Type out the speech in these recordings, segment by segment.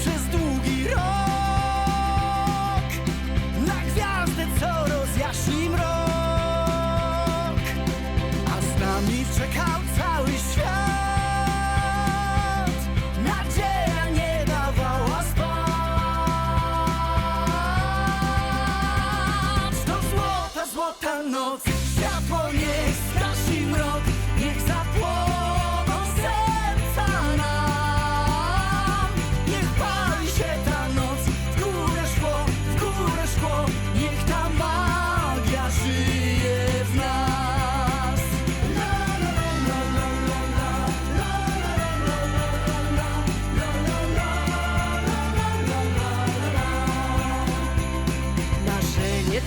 przez długi rok. Na gwiazdę, co rozjaśni mrok. A z nami czekał cały świat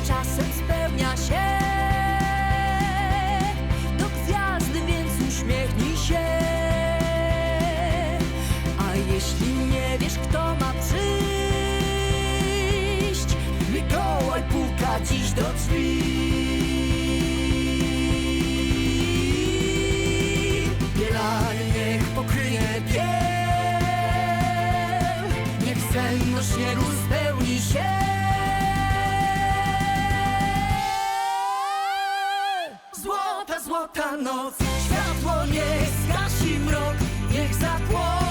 czasem spełnia się. Do gwiazdy więc uśmiechnij się. A jeśli nie wiesz kto ma przyjść Mikołaj puka dziś do drzwi. Bielanie niech pokryje biel Niech sen do śniegu spełni się Złota, noc Światło niech zgasi mrok Niech zapłoną